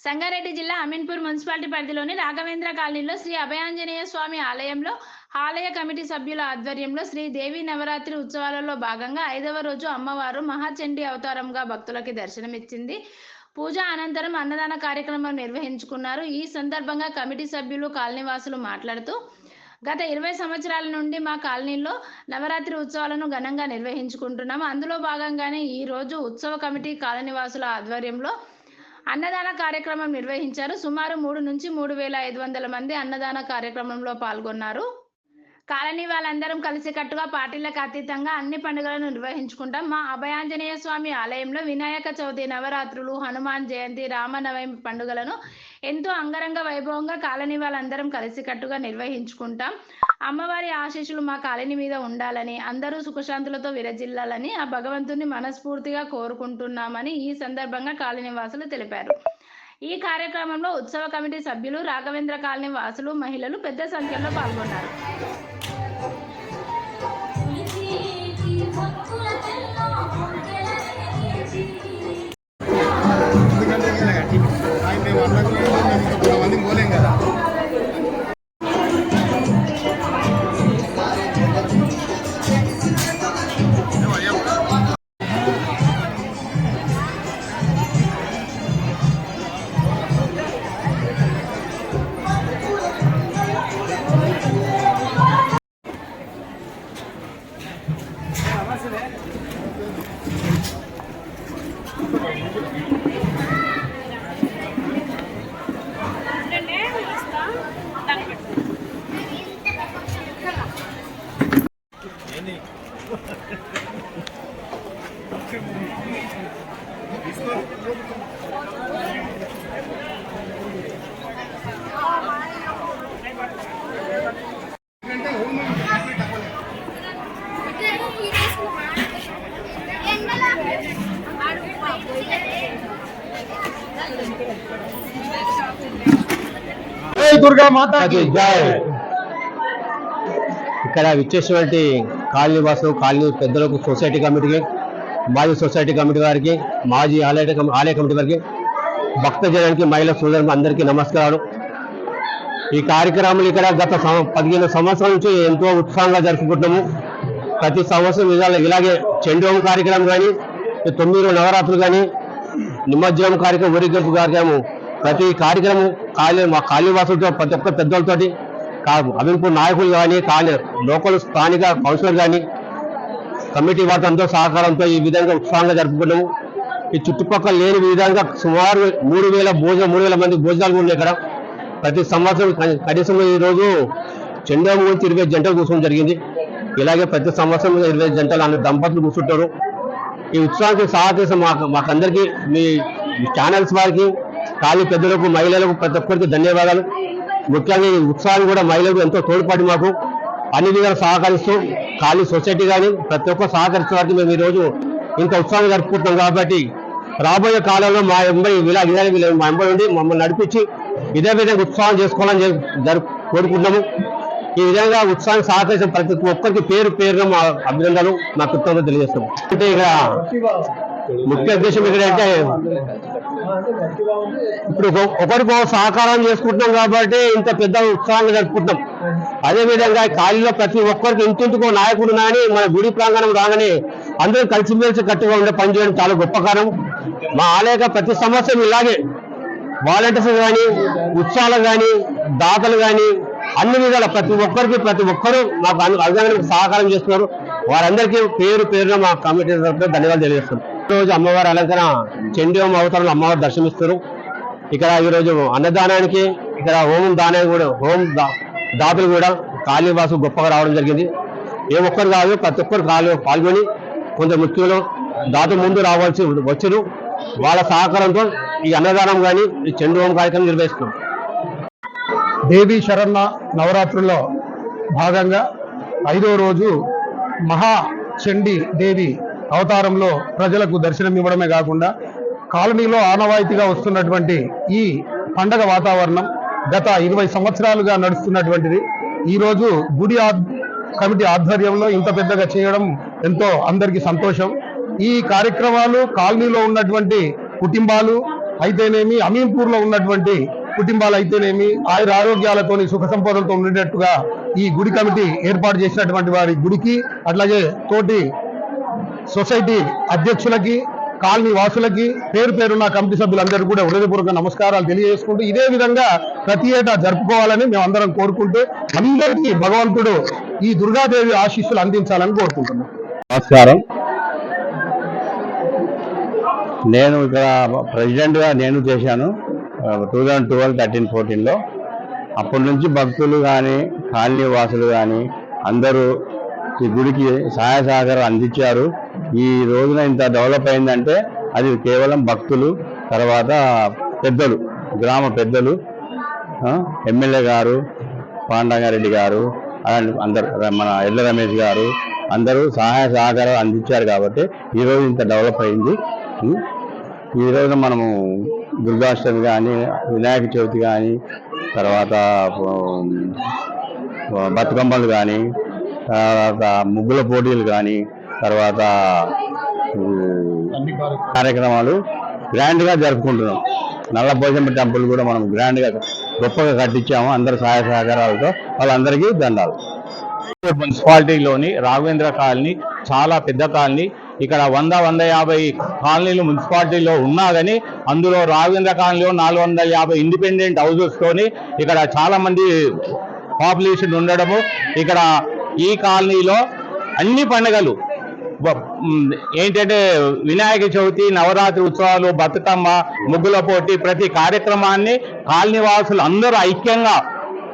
సంగారెడ్డి జిల్లా అమీన్పూర్ మున్సిపాలిటీ పరిధిలోని రాఘవేంద్ర కాలనీలో శ్రీ అభయాంజనేయ స్వామి ఆలయంలో ఆలయ కమిటీ సభ్యుల ఆధ్వర్యంలో శ్రీ దేవి నవరాత్రి ఉత్సవాలలో భాగంగా ఐదవ రోజు అమ్మవారు మహాచండీ అవతారంగా భక్తులకి దర్శనమిచ్చింది. పూజ అనంతరం అన్నదాన కార్యక్రమం నిర్వహించుకున్నారు. ఈ సందర్భంగా కమిటీ సభ్యులు కాలనీవాసులు మాట్లాడుతూ గత ఇరవై సంవత్సరాల నుండి మా కాలనీలో నవరాత్రి ఉత్సవాలను ఘనంగా నిర్వహించుకుంటున్నాము. అందులో భాగంగానే ఈ రోజు ఉత్సవ కమిటీ కాలనీవాసుల ఆధ్వర్యంలో అన్నదాన కార్యక్రమం నిర్వహించారు. సుమారు మూడు నుంచి మూడు వేల ఐదు వందల మంది అన్నదాన కార్యక్రమంలో పాల్గొన్నారు. కాలనీ వాళ్ళందరం కలిసికట్టుగా పార్టీలకు అతీతంగా అన్ని పండుగలను నిర్వహించుకుంటాం. మా అభయాంజనేయ స్వామి ఆలయంలో వినాయక చవితి నవరాత్రులు హనుమాన్ జయంతి రామనవమి పండుగలను ఎంతో అంగరంగ వైభవంగా కాలనీ వాళ్ళందరం కలిసికట్టుగా నిర్వహించుకుంటాం. అమ్మవారి ఆశీస్సులు మా కాలనీ మీద ఉండాలని అందరూ సుఖశాంతులతో విరజిల్లాలని ఆ భగవంతుని మనస్ఫూర్తిగా కోరుకుంటున్నామని ఈ సందర్భంగా కాలనీ వాసులు తెలిపారు. ఈ కార్యక్రమంలో ఉత్సవ కమిటీ సభ్యులు రాఘవేంద్ర కాలనీ వాసులు మహిళలు పెద్ద సంఖ్యలో పాల్గొన్నారు. ఎందుకంటే ఆయన మేము అన్నకు మేము ఇంకా కొంతమంది పోలేం కదా దుర్గా మాత ఇక్కడ విచ్చేసినటువంటి కాలనీ వాసులు కాలనీ పెద్దలకు సొసైటీ కమిటీకి మాజీ సొసైటీ కమిటీ వారికి మాజీ ఆలయ ఆలయ కమిటీ వారికి భక్త జనానికి మహిళా సోదరులకు అందరికీ నమస్కారాలు. ఈ కార్యక్రమాలు ఇక్కడ గత పదిహేను సంవత్సరాల నుంచి ఎంతో ఉత్సాహంగా జరుపుకుంటున్నాము. ప్రతి సంవత్సరం ఇలా- ఇలాగే చెండోం కార్యక్రమం కానీ తొమ్మిది నవరాత్రులు కానీ నిమజ్జనం కార్యక్రమం ఊరిగెలుపు కార్యక్రమం ప్రతి కార్యక్రమం కాళీ మా కాళీవాసులతో ప్రతి ఒక్క పెద్దలతోటి కాదు నాయకులు కానీ కాలీ లోకల్ స్థానిక కౌన్సిలర్ కానీ కమిటీ వారితో సహకారంతో ఈ విధంగా ఉత్సాహంగా జరుపుకున్నాము. ఈ చుట్టుపక్కల లేని విధంగా సుమారు మూడు వేల భోజనం మూడు వేల మంది భోజనాలు ఉన్నాయి ఇక్కడ. ప్రతి సంవత్సరం కనీసం ఈ రోజు చెండా మూడు ఇరవై జంటలు కూర్చోవడం జరిగింది. ఇలాగే ప్రతి సంవత్సరం ఇరవై జంటలు అన్న దంపతులు కూర్చుంటారు. ఈ ఉత్సాహానికి సహకరిస్తే మాకు మాకందరికీ మీ ఛానల్స్ వారికి ఖాళీ పెద్దలకు మహిళలకు ప్రతి ఒక్కరికి ధన్యవాదాలు. ముఖ్యంగా ఈ ఉత్సాహాన్ని కూడా మహిళలకు ఎంతో తోడ్పాటు మాకు. అన్ని విధాలు సహకరిస్తూ ఖాళీ సొసైటీ కానీ ప్రతి ఒక్కరు సహకరిస్తున్న మేము ఈరోజు ఇంత ఉత్సవాన్ని జరుపుకుంటున్నాం కాబట్టి రాబోయే కాలంలో మా ఎంబడి ఇలా ఇలా మా ఎంబడి ఉండి మమ్మల్ని నడిపించి ఇదే విధంగా ఉత్సాహం చేసుకోవాలని జరుపు కోరుకుంటున్నాము. ఈ విధంగా ఉత్సాహం సహకరించిన ప్రతి ఒక్కరికి పేరు పేరున మా అభినందనలు మా కృతజ్ఞతలు తెలియజేస్తాం అంటే ఇక ముఖ్య ఉద్దేశం ఏంటంటే ఇప్పుడు ఒకరికో సహకారం చేసుకుంటున్నాం కాబట్టి ఇంత పెద్ద ఉత్సాహంగా జరుపుకుంటున్నాం. అదే విధంగా ఖాళీలో ప్రతి ఒక్కరికి ఇంటింటికో నాయకుడు కానీ మన గుడి ప్రాంగణం రాగానే అందరూ కలిసిమెలిసి కట్టుగా ఉండే పని చేయడం చాలా గొప్ప కారణం. మా ఆలయ ప్రతి సంవత్సరం ఇలాగే వాలంటీర్స్ కానీ ఉత్సాహాలు కానీ దాతలు కానీ అన్ని విధాల ప్రతి ఒక్కరికి ప్రతి ఒక్కరూ మాకు అను- అభినందనకు సహకారం చేస్తున్నారు. వారందరికీ పేరు పేరున మా కమిటీ తరఫున ధన్యవాదాలు తెలియజేస్తున్నాం. రోజు అమ్మవారి అలంకరణ చండీవం అవతారంలో అమ్మవారు దర్శనమిస్తారు. ఇక్కడ ఈరోజు అన్నదానానికి ఇక్కడ హోమం దానానికి కూడా హోం దా- దాతలు కూడా కాళీవాసు గొప్పగా రావడం జరిగింది. ఏ ఒక్కరు కాదు ప్రతి ఒక్కరు పాల్గొని కొంత ముఖ్యంలో దాత ముందు రావాల్సి వచ్చారు వాళ్ళ సహకారంతో ఈ అన్నదానం కానీ ఈ చండు హోమం కార్యక్రమం నిర్వహిస్తున్నాం. దేవి శరణ నవరాత్రుల్లో భాగంగా ఐదో రోజు మహా చండీ దేవి అవతారంలో ప్రజలకు దర్శనం ఇవ్వడమే కాకుండా కాలనీలో ఆనవాయితీగా వస్తున్నటువంటి ఈ పండగ వాతావరణం గత ఇరవై సంవత్సరాలుగా నడుస్తున్నటువంటిది. ఈరోజు గుడి కమిటీ ఆధ్వర్యంలో ఇంత పెద్దగా చేయడం ఎంతో అందరికీ సంతోషం. ఈ కార్యక్రమాలు కాలనీలో ఉన్నటువంటి కుటుంబాలు అయితేనేమి అమీన్పూర్లో ఉన్నటువంటి కుటుంబాలు అయితేనేమి ఆయుర ఆరోగ్యాలతోని సుఖ సంపదలతో ఉండేటట్టుగా ఈ గుడి కమిటీ ఏర్పాటు చేసినటువంటి వారి గుడికి అట్లాగే తోటి సొసైటీ అధ్యక్షులకి కాలనీ వాసులకి పేరు పేరున్న కమిటీ సభ్యులందరూ కూడా హృదయపూర్వక నమస్కారాలు తెలియజేసుకుంటూ ఇదే విధంగా ప్రతి ఏటా జరుపుకోవాలని మేము అందరం కోరుకుంటూ అందరికీ భగవంతుడు ఈ దుర్గాదేవి ఆశీస్సులు అందించాలని కోరుకుంటున్నాం. నమస్కారం. నేను ఇక్కడ ప్రెసిడెంట్గా నేను చేశాను. టూ థౌజండ్ ట్వెల్వ్ థర్టీన్ ఫోర్టీన్లో అప్పటి నుంచి భక్తులు కానీ కాలనీ వాసులు కానీ అందరూ ఈ గుడికి సహాయ సహకారం అందించారు. ఈ రోజున ఇంత డెవలప్ అయిందంటే అది కేవలం భక్తులు తర్వాత పెద్దలు గ్రామ పెద్దలు ఎమ్మెల్యే గారు పాండంగారెడ్డి గారు అలాంటి అందరు మన ఎల్ల రమేష్ గారు అందరూ సహాయ సహకారాలు అందించారు కాబట్టి ఈరోజు ఇంత డెవలప్ అయింది. ఈరోజు ఈ రోజున మనము దుర్గాష్టమి కానీ వినాయక చవితి కానీ తర్వాత బతుకమ్మలు కానీ తర్వాత ముగ్గుల పోటీలు కానీ తర్వాత కార్యక్రమాలు. గ్రాండ్గా జరుపుకుంటున్నాం. నల్ల భోజనం టెంపుల్ కూడా మనం గ్రాండ్గా గొప్పగా కట్టించాము. అందరి సహాయ సహకారాలతో వాళ్ళందరికీ దండాలు. మున్సిపాలిటీలోని రాఘవేంద్ర కాలనీ చాలా పెద్ద కాలనీ. ఇక్కడ వంద వంద యాభై కాలనీలు మున్సిపాలిటీలో ఉన్నా కానీ అందులో రాఘవేంద్ర కాలనీలో నాలుగు వందల యాభై ఇండిపెండెంట్ హౌసెస్తోని ఇక్కడ చాలా మంది పాపులేషన్ ఉండడము. ఇక్కడ ఈ కాలనీలో అన్ని పండుగలు ఏంటంటే వినాయక చవితి నవరాత్రి ఉత్సవాలు బతుకమ్మ ముగ్గుల పోటీ ప్రతి కార్యక్రమాన్ని కాలనీ వాసులు అందరూ ఐక్యంగా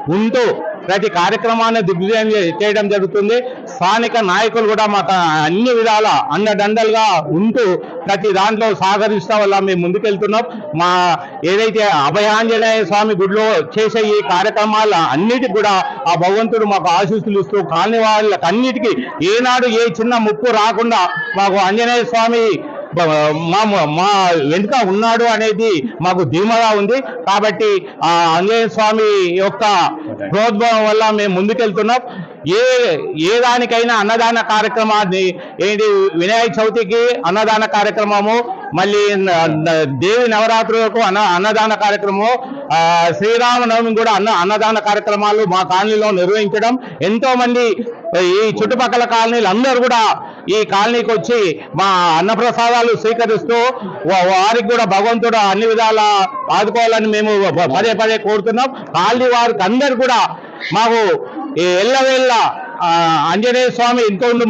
ఉంటూ ప్రతి కార్యక్రమాన్ని దిగ్విజయం చేయడం జరుగుతుంది. స్థానిక నాయకులు కూడా మాకు అన్ని విధాల అండదండలుగా ఉంటూ ప్రతి దాంట్లో సహకరిస్తా వల్ల మేము ముందుకెళ్తున్నాం. మా ఏదైతే అభయాంజనేయ స్వామి గుడిలో చేసే ఈ కార్యక్రమాల అన్నిటికి కూడా ఆ భగవంతుడు మాకు ఆశీస్సులు ఇస్తూ కాలనీ వాళ్ళకి అన్నిటికీ ఏనాడు ఏ చిన్న ముప్పు రాకుండా మాకు ఆంజనేయ స్వామి మా మా వెనుక ఉన్నాడు అనేది మాకు ధీమగా ఉంది. కాబట్టి ఆ ఆంజనేయ స్వామి యొక్క ప్రోద్భవం వల్ల మేము ముందుకెళ్తున్నాం. ఏ ఏ దానికైనా అన్నదాన కార్యక్రమాన్ని ఏంటి వినాయక చవితికి అన్నదాన కార్యక్రమము మళ్ళీ దేవి నవరాత్రులకు అన్న అన్నదాన కార్యక్రమం శ్రీరామనవమి కూడా అన్న అన్నదాన కార్యక్రమాలు మా కాలనీలో నిర్వహించడం. ఎంతో మంది ఈ చుట్టుపక్కల కాలనీలు అందరూ కూడా ఈ కాలనీకి వచ్చి మా అన్నప్రసాదాలు స్వీకరిస్తూ వారికి కూడా భగవంతుడు అన్ని విధాల ఆదుకోవాలని మేము పదే పదే కోరుతున్నాం. కాలనీ వారికి అందరు కూడా మాకు ఎల్లవేళ్ళ ఆంజనేయ స్వామి ఎంతో ముందు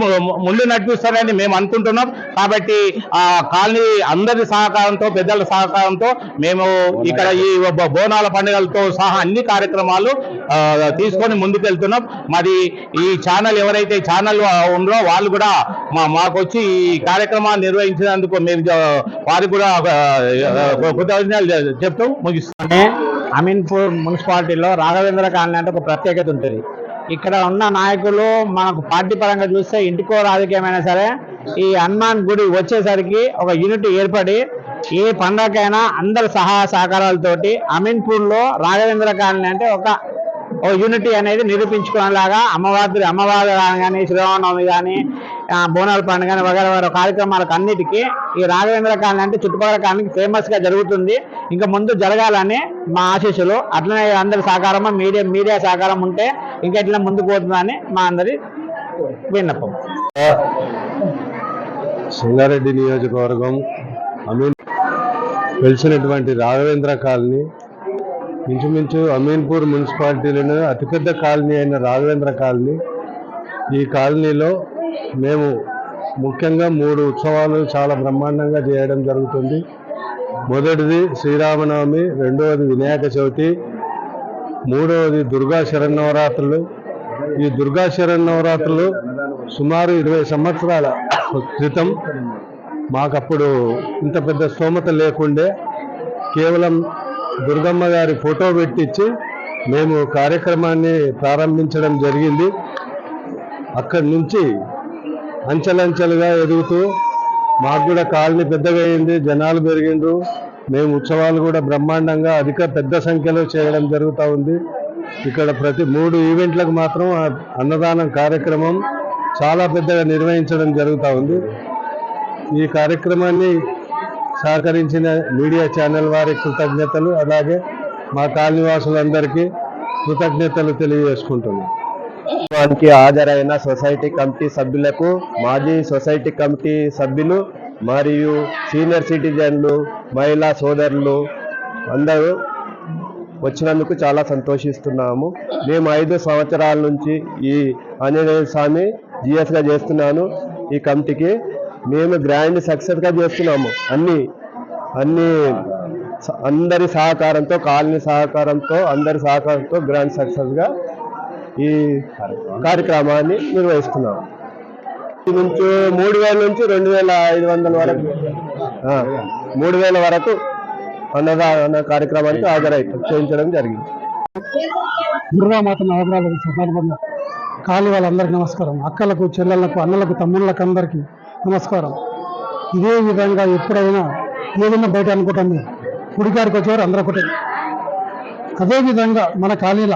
ముందు నడిపిస్తారని మేము అనుకుంటున్నాం. కాబట్టి ఆ కాలనీ అందరి సహకారంతో పెద్దల సహకారంతో మేము ఇక్కడ ఈ బోనాల పండుగలతో సహా అన్ని కార్యక్రమాలు తీసుకొని ముందుకెళ్తున్నాం. మరి ఈ ఛానల్ ఎవరైతే ఛానల్ ఉందో వాళ్ళు కూడా మా మాకు వచ్చి ఈ కార్యక్రమాన్ని నిర్వహించినందుకు మేము వారికి కూడా కృతజ్ఞతలు చెప్తూ ముగిస్తాను అమీన్పూర్ మున్సిపాలిటీలో రాఘవేంద్ర కాలనీ అంటే ఒక ప్రత్యేకత ఉంటుంది. ఇక్కడ ఉన్న నాయకులు మనకు పార్టీ పరంగా చూస్తే ఇంటికో రాజకీయమైనా సరే ఈ హనుమాన్ గుడి వచ్చేసరికి ఒక యూనిట్ ఏర్పడి ఏ పండగకైనా అందరి సహాయ సహకారాలతోటి అమీన్పూర్లో రాఘవేంద్ర కాలనీ అంటే ఒక ఓ యూనిటీ అనేది నిరూపించుకునేలాగా అమ్మవారి అమ్మవారు కానీ శ్రీరామనవమి కానీ బోనాల పండుగ కానీ వగర వారి కార్యక్రమాలకు అన్నిటికీ ఈ రాఘవేంద్ర కాలనీ అంటే చుట్టుపక్కల కాలనీకి ఫేమస్గా జరుగుతుంది. ఇంకా ముందు జరగాలని మా ఆశీస్సులు. అట్లనే అందరి సహకారం మీడియా మీడియా సహకారం ఉంటే ఇంకా ఇట్లా ముందుకు పోతుందని మా అందరి విన్నపం. సింగారెడ్డి నియోజకవర్గం అమీన్ వెలిసినటువంటి రాఘవేంద్ర కాలనీ ఇంచుమించు అమీన్పూర్ మున్సిపాలిటీలోనే అతిపెద్ద కాలనీ అయిన రాఘవేంద్ర కాలనీ. ఈ కాలనీలో మేము ముఖ్యంగా మూడు ఉత్సవాలు చాలా బ్రహ్మాండంగా చేయడం జరుగుతుంది. మొదటిది శ్రీరామనవమి రెండవది వినాయక చవితి మూడవది దుర్గా శరన్నవరాత్రులు. ఈ దుర్గా శరన్నవరాత్రులు సుమారు ఇరవై సంవత్సరాల క్రితం. మాకప్పుడు ఇంత పెద్ద స్తోమత లేకుండే కేవలం దుర్గమ్మ గారి ఫోటో పెట్టించి మేము కార్యక్రమాన్ని ప్రారంభించడం జరిగింది. అక్కడి నుంచి అంచెలంచెలుగా ఎదుగుతూ మాకు కూడా కాలనీ పెద్దగా అయింది జనాలు పెరిగిండ్రు. మేము ఉత్సవాలు కూడా బ్రహ్మాండంగా అధిక పెద్ద సంఖ్యలో చేయడం జరుగుతూ ఉంది. ఇక్కడ ప్రతి మూడు ఈవెంట్లకు మాత్రం అన్నదానం కార్యక్రమం చాలా పెద్దగా నిర్వహించడం జరుగుతూ ఉంది. ఈ కార్యక్రమాన్ని సహకరించిన మీడియా ఛానల్ వారి కృతజ్ఞతలు అలాగే మా కాలనివాసులందరికీ కృతజ్ఞతలు తెలియజేసుకుంటున్నాం. వారికి హాజరైన సొసైటీ కమిటీ సభ్యులకు మాజీ సొసైటీ కమిటీ సభ్యులు మరియు సీనియర్ సిటిజన్లు మహిళా సోదరులు అందరూ వచ్చినందుకు చాలా సంతోషిస్తున్నాము. మేము ఐదు సంవత్సరాల నుంచి ఈ ఆంజనేయ స్వామి జిఎస్గా చేస్తున్నాను ఈ కమిటీకి. మేము గ్రాండ్ సక్సెస్గా చేస్తున్నాము. అన్ని అన్ని అందరి సహకారంతో కాలనీ సహకారంతో అందరి సహకారంతో గ్రాండ్ సక్సెస్గా ఈ కార్యక్రమాన్ని నిర్వహిస్తున్నాము నుంచి మూడు వేల నుంచి రెండు వేల ఐదు వందల వరకు మూడు వేల వరకు అన్నదాన కార్యక్రమానికి హాజరై చేయించడం జరిగింది. దుర్గామాత నవగ్రహాల సందర్భంగా కాలి వాళ్ళందరికీ నమస్కారం. అక్కలకు చెల్లెళ్ళకు అన్నలకు తమ్ముళ్ళకు అందరికీ నమస్కారం. ఇదే విధంగా ఎప్పుడైనా ఏదైనా బయట అనుకుంటాం మీరు గుడికాడికి వచ్చేవారు అందరూ ఒకటే. అదేవిధంగా మన కాళీల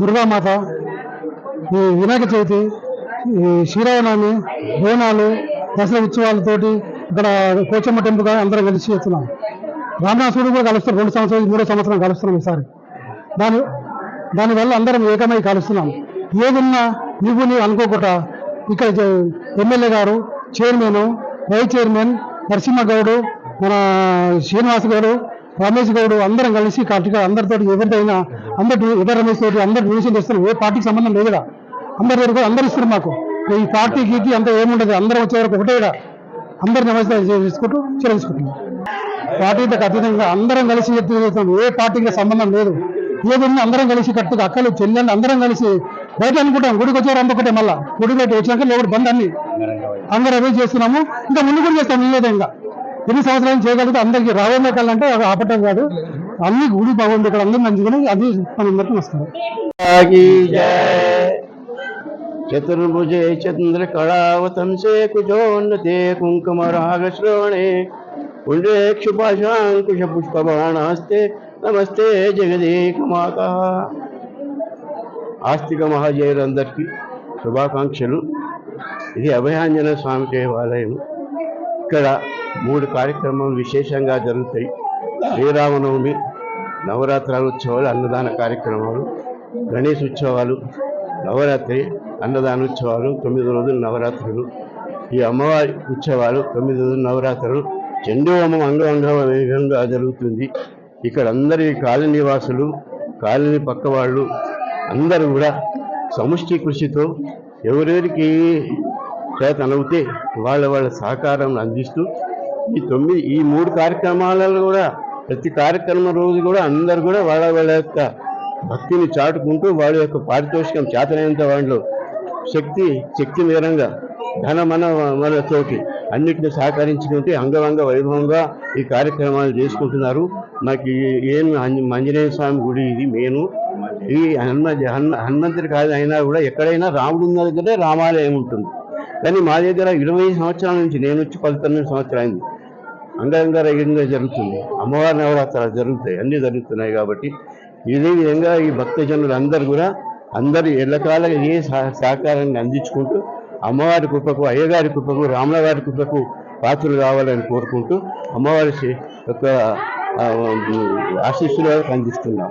దుర్గామాత ఈ వినాయక చవితి ఈ శ్రీరామనవమి బోనాలు దసరా ఉత్సవాలతోటి ఇక్కడ కోచమ్మ టెంపుల్ కానీ అందరం కలిసి చేస్తున్నాం. రామనాథుడు కూడా కలుస్తారు రెండు సంవత్సరాలు మూడో సంవత్సరం కలుస్తున్నాం ఈసారి. దాని దానివల్ల అందరం ఏకమై కలుస్తున్నాం. ఏదున్నా నువ్వు నీవు అనుకోకుండా ఇక్కడ ఎమ్మెల్యే గారు చైర్మన్ వైస్ చైర్మన్ నరసింహ గౌడు మన శ్రీనివాస్ గౌడు రమేష్ గౌడ్ అందరం కలిసి కరెక్ట్గా అందరితో ఎవరిదైనా అందరు ఇతర రమేష్ తోటి అందరు డొనేషన్ చేస్తారు ఏ పార్టీకి సంబంధం లేదు కదా అందరి వరకు అందరు ఇస్తారు మాకు. ఈ పార్టీ గీతి అంత ఏముండదు అందరం వచ్చే వరకు ఒకటే ఈడ. అందరు నమస్కారం చేసుకుంటూ చెల్లించుకుంటున్నాం పార్టీతో అతీతంగా అందరం కలిసి ఎత్తుకు ఏ పార్టీకి సంబంధం లేదు. ఏదైనా అందరం కలిసి కట్టుగా అక్కలు చెల్లెళ్ళు అందరం కలిసి బయట అనుకుంటాం గుడికి వచ్చారు అందుకుంటే మళ్ళా. గుడి బయట వచ్చినాక లేవుడు బంద్ అన్ని. అందరూ అవే చేస్తున్నాము. ఇంకా ముందు కూడా చేస్తాం ఇల్లేదు ఇంకా. ఎన్ని సంవత్సరాలు చేయగలిగితే? అందరికీ రావే కాలంటే ఆపటం కాదు. అన్ని గుడి బాగుంది ఇక్కడ అందరూ మంచిగా అది మనందరికీ వస్తుంది చతుర్భుజే చంద్ర కళావతంసే కుజోన్నతే కుంకుమ రాగ శ్రోణే పుండ్రే క్షుపాశాంకుశ పుష్పబాణాస్తే నమస్తే జగదీకుమాత ఆస్తిక మహాజయులందరికీ శుభాకాంక్షలు. ఇది అభయాంజన స్వామి దేవాలయం. ఇక్కడ మూడు కార్యక్రమాలు విశేషంగా జరుగుతాయి. శ్రీరామనవమి నవరాత్రాల ఉత్సవాలు అన్నదాన కార్యక్రమాలు గణేష్ ఉత్సవాలు నవరాత్రి అన్నదాన ఉత్సవాలు తొమ్మిది రోజులు నవరాత్రులు ఈ అమ్మవారి ఉత్సవాలు తొమ్మిది రోజులు నవరాత్రులు. చండీ హోమం అంగంగ వేగంగా జరుగుతుంది. ఇక్కడ అందరి కాలనీ నివాసులు కాలనీ పక్కవాళ్ళు అందరూ కూడా సముష్టి కృషితో ఎవరెవరికి చేతనవుతే వాళ్ళ వాళ్ళ సహకారం అందిస్తూ ఈ తొమ్మిది ఈ మూడు కార్యక్రమాలలో కూడా ప్రతి కార్యక్రమం రోజు కూడా అందరు కూడా వాళ్ళ వాళ్ళ యొక్క భక్తిని చాటుకుంటూ వాళ్ళ యొక్క పారితోషికం చేతనైనంత వాళ్ళు శక్తి శక్తి మేరంగా ధన మన మనతోటి అన్నిటిని సహకరించుకుంటే అంగవంగ వైభవంగా ఈ కార్యక్రమాలు చేసుకుంటున్నారు. నాకు ఈ- ఏం ఆంజనేయ స్వామి గుడి ఇది మేను ఈ హనుమ హనుమంతుడు హనుమంతుడి కాదు అయినా కూడా ఎక్కడైనా రాముడు ఉన్న దగ్గరే రామాలయం ఉంటుంది. కానీ మా దగ్గర ఇరవై సంవత్సరాల నుంచి నేను వచ్చి పదకొండు సంవత్సరాలు అయింది. అంగరంగ జరుగుతుంది. అమ్మవారి నవరాత్రాలు జరుగుతాయి. అన్నీ జరుగుతున్నాయి కాబట్టి ఇదే విధంగా ఈ భక్తజనులు అందరూ కూడా అందరూ ఎల్లకాలం ఏ సహ- సహకారాన్ని అందించుకుంటూ అమ్మవారి కృపకు అయ్యగారి కృపకు రాముల వారి కృపకు పాత్రలు కావాలని కోరుకుంటూ అమ్మవారి యొక్క ఆశీస్సులు అందిస్తున్నాం.